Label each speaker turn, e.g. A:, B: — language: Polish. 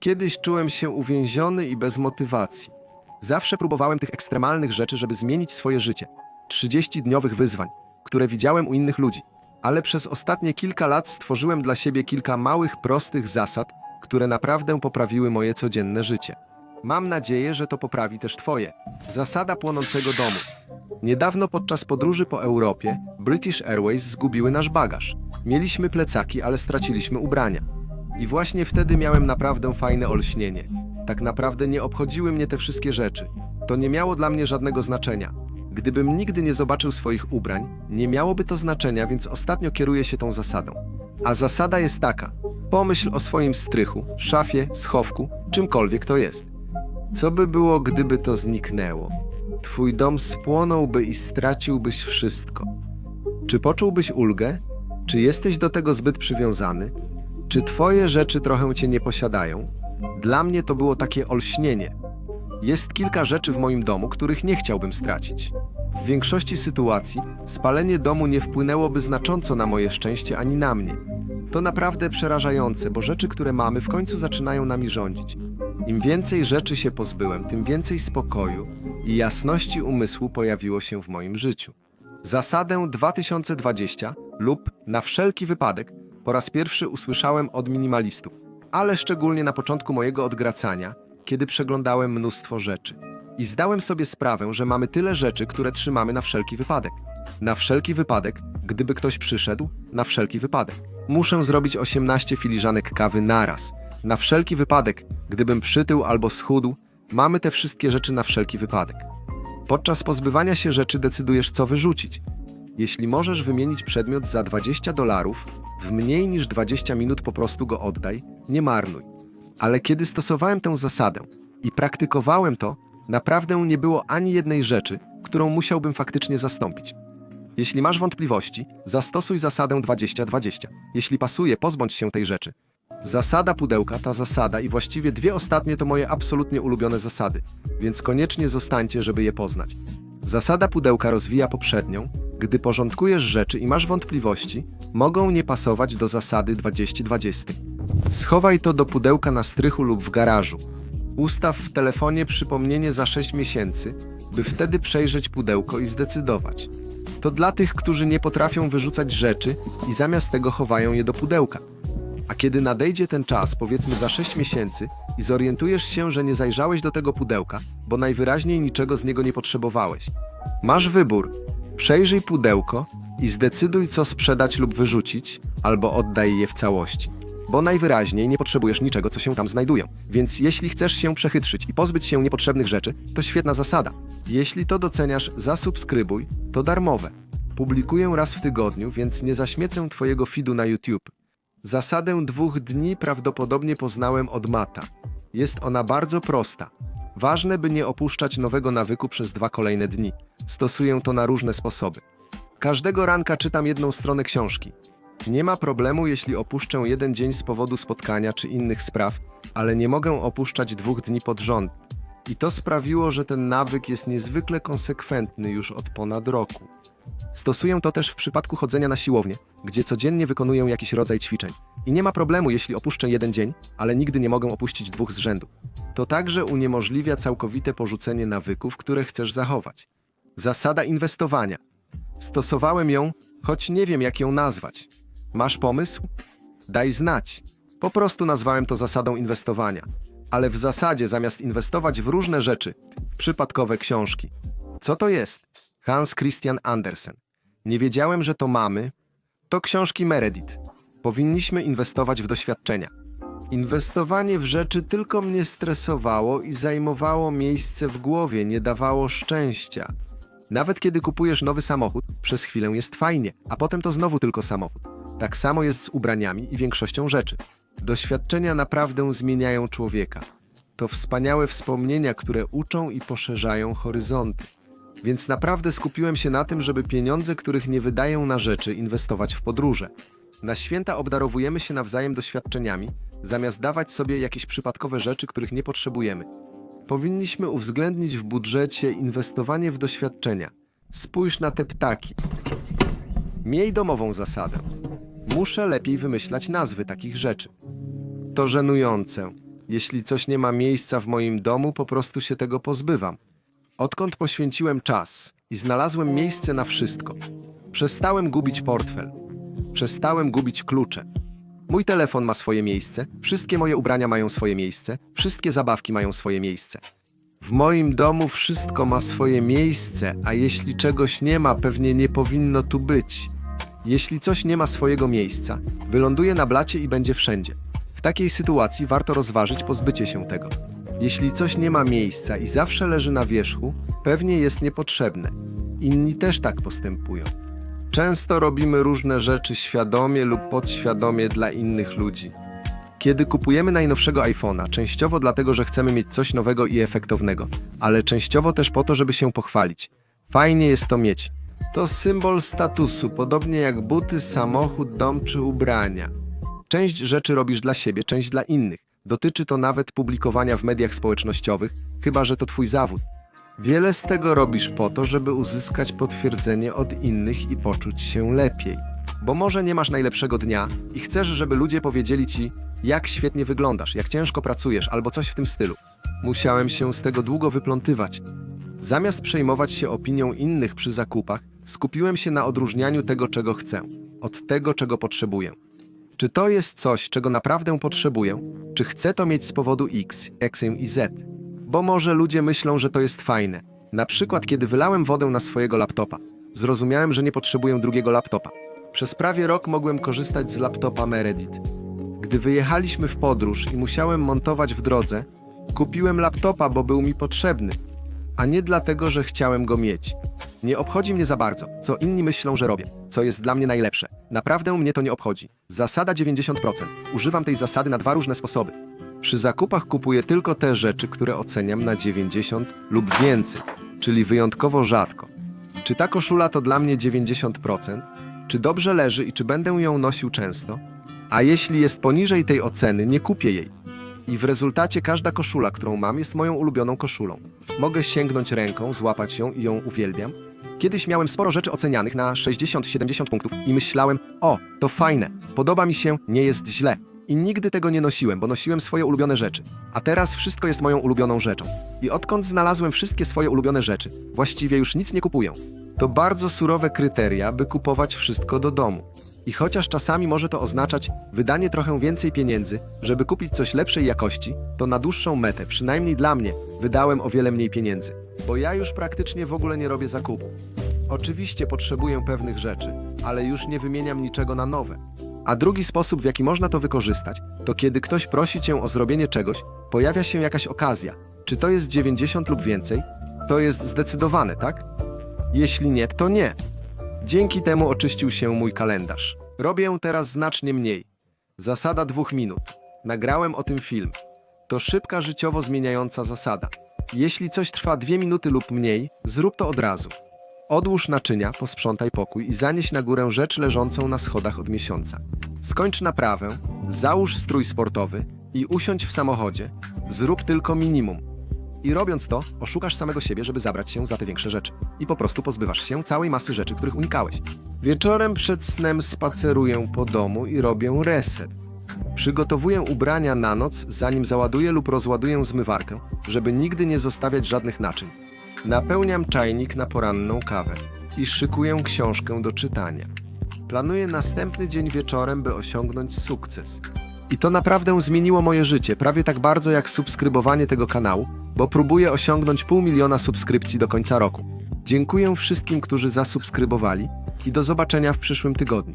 A: Kiedyś czułem się uwięziony i bez motywacji. Zawsze próbowałem tych ekstremalnych rzeczy, żeby zmienić swoje życie. 30-dniowych wyzwań, które widziałem u innych ludzi. Ale przez ostatnie kilka lat stworzyłem dla siebie kilka małych, prostych zasad, które naprawdę poprawiły moje codzienne życie. Mam nadzieję, że to poprawi też Twoje. Zasada płonącego domu. Niedawno podczas podróży po Europie British Airways zgubiły nasz bagaż. Mieliśmy plecaki, ale straciliśmy ubrania. I właśnie wtedy miałem naprawdę fajne olśnienie. Tak naprawdę nie obchodziły mnie te wszystkie rzeczy. To nie miało dla mnie żadnego znaczenia. Gdybym nigdy nie zobaczył swoich ubrań, nie miałoby to znaczenia, więc ostatnio kieruję się tą zasadą. A zasada jest taka: pomyśl o swoim strychu, szafie, schowku, czymkolwiek to jest. Co by było, gdyby to zniknęło? Twój dom spłonąłby i straciłbyś wszystko. Czy poczułbyś ulgę? Czy jesteś do tego zbyt przywiązany? Czy twoje rzeczy trochę cię nie posiadają? Dla mnie to było takie olśnienie. Jest kilka rzeczy w moim domu, których nie chciałbym stracić. W większości sytuacji spalenie domu nie wpłynęłoby znacząco na moje szczęście ani na mnie. To naprawdę przerażające, bo rzeczy, które mamy, w końcu zaczynają nami rządzić. Im więcej rzeczy się pozbyłem, tym więcej spokoju i jasności umysłu pojawiło się w moim życiu. Zasadę 2020 lub na wszelki wypadek po raz pierwszy usłyszałem od minimalistów, ale szczególnie na początku mojego odgracania, kiedy przeglądałem mnóstwo rzeczy. I zdałem sobie sprawę, że mamy tyle rzeczy, które trzymamy na wszelki wypadek. Na wszelki wypadek, gdyby ktoś przyszedł, na wszelki wypadek. Muszę zrobić 18 filiżanek kawy naraz. Na wszelki wypadek, gdybym przytył albo schudł, mamy te wszystkie rzeczy na wszelki wypadek. Podczas pozbywania się rzeczy decydujesz, co wyrzucić. Jeśli możesz wymienić przedmiot za 20 dolarów, w mniej niż 20 minut po prostu go oddaj, nie marnuj. Ale kiedy stosowałem tę zasadę i praktykowałem to, naprawdę nie było ani jednej rzeczy, którą musiałbym faktycznie zastąpić. Jeśli masz wątpliwości, zastosuj zasadę 20-20. Jeśli pasuje, pozbądź się tej rzeczy. Zasada pudełka, ta zasada i właściwie dwie ostatnie to moje absolutnie ulubione zasady, więc koniecznie zostańcie, żeby je poznać. Zasada pudełka rozwija poprzednią. Gdy porządkujesz rzeczy i masz wątpliwości, mogą nie pasować do zasady 20-20. Schowaj to do pudełka na strychu lub w garażu. Ustaw w telefonie przypomnienie za 6 miesięcy, by wtedy przejrzeć pudełko i zdecydować. To dla tych, którzy nie potrafią wyrzucać rzeczy i zamiast tego chowają je do pudełka. A kiedy nadejdzie ten czas, powiedzmy za 6 miesięcy, i zorientujesz się, że nie zajrzałeś do tego pudełka, bo najwyraźniej niczego z niego nie potrzebowałeś. Masz wybór. Przejrzyj pudełko i zdecyduj, co sprzedać lub wyrzucić, albo oddaj je w całości. Bo najwyraźniej nie potrzebujesz niczego, co się tam znajdują. Więc jeśli chcesz się przechytrzyć i pozbyć się niepotrzebnych rzeczy, to świetna zasada. Jeśli to doceniasz, zasubskrybuj, to darmowe. Publikuję raz w tygodniu, więc nie zaśmiecę Twojego feedu na YouTube. Zasadę dwóch dni prawdopodobnie poznałem od Mata. Jest ona bardzo prosta. Ważne, by nie opuszczać nowego nawyku przez dwa kolejne dni. Stosuję to na różne sposoby. Każdego ranka czytam jedną stronę książki. Nie ma problemu, jeśli opuszczę jeden dzień z powodu spotkania czy innych spraw, ale nie mogę opuszczać dwóch dni pod rząd. I to sprawiło, że ten nawyk jest niezwykle konsekwentny już od ponad roku. Stosuję to też w przypadku chodzenia na siłownię, gdzie codziennie wykonuję jakiś rodzaj ćwiczeń. I nie ma problemu, jeśli opuszczę jeden dzień, ale nigdy nie mogę opuścić dwóch z rzędu. To także uniemożliwia całkowite porzucenie nawyków, które chcesz zachować. Zasada inwestowania. Stosowałem ją, choć nie wiem, jak ją nazwać. Masz pomysł? Daj znać. Po prostu nazwałem to zasadą inwestowania. Ale w zasadzie zamiast inwestować w różne rzeczy, w przypadkowe książki. Co to jest? Hans Christian Andersen. Nie wiedziałem, że to mamy. To książki Meredith. Powinniśmy inwestować w doświadczenia. Inwestowanie w rzeczy tylko mnie stresowało i zajmowało miejsce w głowie, nie dawało szczęścia. Nawet kiedy kupujesz nowy samochód, przez chwilę jest fajnie, a potem to znowu tylko samochód. Tak samo jest z ubraniami i większością rzeczy. Doświadczenia naprawdę zmieniają człowieka. To wspaniałe wspomnienia, które uczą i poszerzają horyzonty. Więc naprawdę skupiłem się na tym, żeby pieniądze, których nie wydaję na rzeczy, inwestować w podróże. Na święta obdarowujemy się nawzajem doświadczeniami, zamiast dawać sobie jakieś przypadkowe rzeczy, których nie potrzebujemy. Powinniśmy uwzględnić w budżecie inwestowanie w doświadczenia. Spójrz na te ptaki. Miej domową zasadę. Muszę lepiej wymyślać nazwy takich rzeczy. To żenujące. Jeśli coś nie ma miejsca w moim domu, po prostu się tego pozbywam. Odkąd poświęciłem czas i znalazłem miejsce na wszystko, przestałem gubić portfel, przestałem gubić klucze. Mój telefon ma swoje miejsce, wszystkie moje ubrania mają swoje miejsce, wszystkie zabawki mają swoje miejsce. W moim domu wszystko ma swoje miejsce, a jeśli czegoś nie ma, pewnie nie powinno tu być. Jeśli coś nie ma swojego miejsca, wyląduje na blacie i będzie wszędzie. W takiej sytuacji warto rozważyć pozbycie się tego. Jeśli coś nie ma miejsca i zawsze leży na wierzchu, pewnie jest niepotrzebne. Inni też tak postępują. Często robimy różne rzeczy świadomie lub podświadomie dla innych ludzi. Kiedy kupujemy najnowszego iPhone'a, częściowo dlatego, że chcemy mieć coś nowego i efektownego, ale częściowo też po to, żeby się pochwalić. Fajnie jest to mieć. To symbol statusu, podobnie jak buty, samochód, dom czy ubrania. Część rzeczy robisz dla siebie, część dla innych. Dotyczy to nawet publikowania w mediach społecznościowych, chyba że to twój zawód. Wiele z tego robisz po to, żeby uzyskać potwierdzenie od innych i poczuć się lepiej. Bo może nie masz najlepszego dnia i chcesz, żeby ludzie powiedzieli ci, jak świetnie wyglądasz, jak ciężko pracujesz, albo coś w tym stylu. Musiałem się z tego długo wyplątywać. Zamiast przejmować się opinią innych przy zakupach, skupiłem się na odróżnianiu tego, czego chcę, od tego, czego potrzebuję. Czy to jest coś, czego naprawdę potrzebuję, czy chcę to mieć z powodu X, X i Z? Bo może ludzie myślą, że to jest fajne. Na przykład, kiedy wylałem wodę na swojego laptopa, zrozumiałem, że nie potrzebuję drugiego laptopa. Przez prawie rok mogłem korzystać z laptopa Meredith. Gdy wyjechaliśmy w podróż i musiałem montować w drodze, kupiłem laptopa, bo był mi potrzebny, a nie dlatego, że chciałem go mieć. Nie obchodzi mnie za bardzo, co inni myślą, że robię, co jest dla mnie najlepsze. Naprawdę mnie to nie obchodzi. Zasada 90%. Używam tej zasady na dwa różne sposoby. Przy zakupach kupuję tylko te rzeczy, które oceniam na 90 lub więcej, czyli wyjątkowo rzadko. Czy ta koszula to dla mnie 90%? Czy dobrze leży i czy będę ją nosił często? A jeśli jest poniżej tej oceny, nie kupię jej. I w rezultacie każda koszula, którą mam, jest moją ulubioną koszulą. Mogę sięgnąć ręką, złapać ją i ją uwielbiam. Kiedyś miałem sporo rzeczy ocenianych na 60-70 punktów i myślałem, o, to fajne, podoba mi się, nie jest źle. I nigdy tego nie nosiłem, bo nosiłem swoje ulubione rzeczy. A teraz wszystko jest moją ulubioną rzeczą. I odkąd znalazłem wszystkie swoje ulubione rzeczy, właściwie już nic nie kupuję. To bardzo surowe kryteria, by kupować wszystko do domu. I chociaż czasami może to oznaczać wydanie trochę więcej pieniędzy, żeby kupić coś lepszej jakości, to na dłuższą metę, przynajmniej dla mnie, wydałem o wiele mniej pieniędzy. Bo ja już praktycznie w ogóle nie robię zakupu. Oczywiście potrzebuję pewnych rzeczy, ale już nie wymieniam niczego na nowe. A drugi sposób, w jaki można to wykorzystać, to kiedy ktoś prosi cię o zrobienie czegoś, pojawia się jakaś okazja. Czy to jest 90 lub więcej? To jest zdecydowane, tak? Jeśli nie, to nie. Dzięki temu oczyścił się mój kalendarz. Robię teraz znacznie mniej. Zasada dwóch minut. Nagrałem o tym film. To szybka, życiowo zmieniająca zasada. Jeśli coś trwa dwie minuty lub mniej, zrób to od razu. Odłóż naczynia, posprzątaj pokój i zanieś na górę rzecz leżącą na schodach od miesiąca. Skończ naprawę, załóż strój sportowy i usiądź w samochodzie. Zrób tylko minimum. I robiąc to, oszukasz samego siebie, żeby zabrać się za te większe rzeczy. I po prostu pozbywasz się całej masy rzeczy, których unikałeś. Wieczorem przed snem spaceruję po domu i robię reset. Przygotowuję ubrania na noc, zanim załaduję lub rozładuję zmywarkę, żeby nigdy nie zostawiać żadnych naczyń. Napełniam czajnik na poranną kawę i szykuję książkę do czytania. Planuję następny dzień wieczorem, by osiągnąć sukces. I to naprawdę zmieniło moje życie, prawie tak bardzo jak subskrybowanie tego kanału, bo próbuję osiągnąć pół miliona subskrypcji do końca roku. Dziękuję wszystkim, którzy zasubskrybowali i do zobaczenia w przyszłym tygodniu.